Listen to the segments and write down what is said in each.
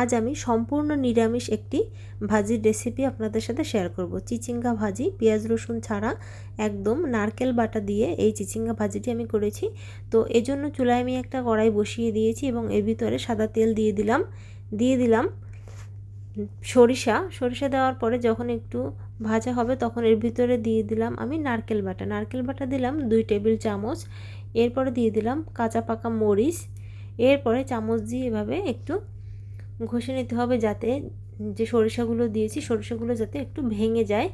আজ আমি সম্পূর্ণ নিরামিষ একটি ভাজির রেসিপি আপনাদের সাথে শেয়ার করব। চিচিঙ্গা ভাজি, পেঁয়াজ রসুন ছাড়া একদম নারকেল বাটা দিয়ে এই চিচিঙ্গা ভাজিটি আমি করেছি। তো এজন্য চুলায় আমি একটা কড়াই বসিয়ে দিয়েছি এবং এর ভিতরে সাদা তেল দিয়ে দিলাম। দিয়ে দিলাম সরিষা। সরিষা দেওয়ার পরে যখন একটু ভাজা হবে তখন এর ভিতরে দিয়ে দিলাম আমি নারকেল বাটা। নারকেল বাটা দিলাম দুই টেবিল চামচ। এরপরে দিয়ে দিলাম কাঁচা পাকা মরিচ। এরপরে চামচ দিয়ে এভাবে একটু ঘষে নিতে হবে যাতে যে সরিষাগুলো দিয়েছি সরিষাগুলো যাতে একটু ভেঙে যায়।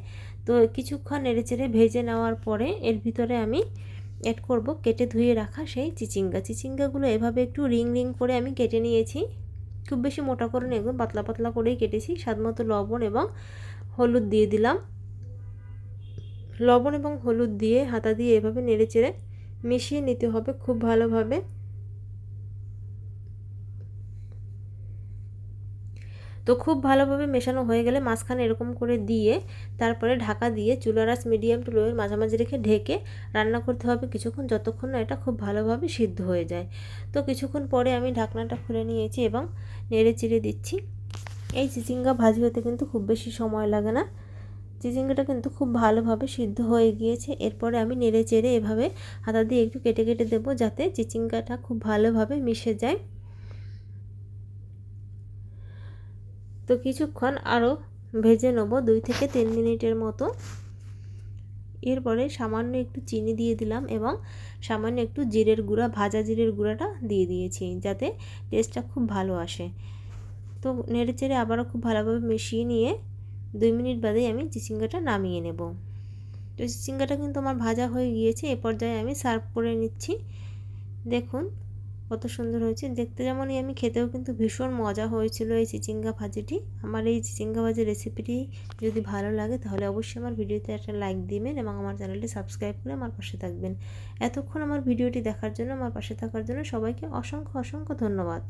তো কিছুক্ষণ নেড়েচেড়ে ভেজে নেওয়ার পরে এর ভিতরে আমি অ্যাড করব কেটে ধুয়ে রাখা সেই চিচিঙ্গা। চিচিঙ্গাগুলো এভাবে একটু রিং রিং করে আমি কেটে নিয়েছি। খুব বেশি মোটা করে একদম পাতলা পাতলা করেই কেটেছি। স্বাদ মতো লবণ এবং হলুদ দিয়ে দিলাম। লবণ এবং হলুদ দিয়ে হাতা দিয়ে এভাবে নেড়েচেড়ে মিশিয়ে নিতে হবে খুব ভালোভাবে। তো খুব ভালোভাবে মেশানো হয়ে গেলে মাঝখানে এরকম করে দিয়ে তারপরে ঢাকা দিয়ে চুলারাস মিডিয়াম টু লোয়ের মাঝামাঝি রেখে ঢেকে রান্না করতে হবে কিছুক্ষণ যতক্ষণ না এটা খুব ভালোভাবে সিদ্ধ হয়ে যায়। তো কিছুক্ষণ পরে আমি ঢাকনাটা খুলে নিয়েছি এবং নেড়ে চিড়ে দিচ্ছি। এই চিচিঙ্গা ভাজি হতে কিন্তু খুব বেশি সময় লাগে না। চিচিঙ্গাটা কিন্তু খুব ভালোভাবে সিদ্ধ হয়ে গিয়েছে। এরপরে আমি নেড়ে চেড়ে এভাবে হাতা দিয়ে একটু কেটে কেটে দেবো যাতে চিচিঙ্গাটা খুব ভালোভাবে মিশে যায়। তো কিছুক্ষণ আরও ভেজে নেব দুই থেকে তিন মিনিটের মতো। এরপরে সামান্য একটু চিনি দিয়ে দিলাম এবং সামান্য একটু জিরের গুঁড়া, ভাজা জিরের গুঁড়াটা দিয়ে দিয়েছি যাতে টেস্টটা খুব ভালো আসে। তো নেড়ে চেড়ে আবারও খুব ভালোভাবে মিশিয়ে নিয়ে দুই মিনিট বাদেই আমি চিচিঙ্গাটা নামিয়ে নেব। তো চিচিঙ্গাটা কিন্তু আমার ভাজা হয়ে গিয়েছে, এ পর্যায়ে আমি সার্ভ করে নিচ্ছি। দেখুন কত সুন্দর হয়েছে। দেখতে যেমনই আমি খেতেও কিন্তু ভীষণ মজা হয়েছিল এই চিচিঙ্গা ভাজিটি। আমার এই চিচিঙ্গা ভাজির রেসিপিটি যদি ভালো লাগে তাহলে অবশ্যই আমার ভিডিওতে একটা লাইক দিবেন এবং আমার চ্যানেলটি সাবস্ক্রাইব করে আমার পাশে থাকবেন। এতক্ষণ আমার ভিডিওটি দেখার জন্য, আমার পাশে থাকার জন্য সবাইকে অসংখ্য অসংখ্য ধন্যবাদ।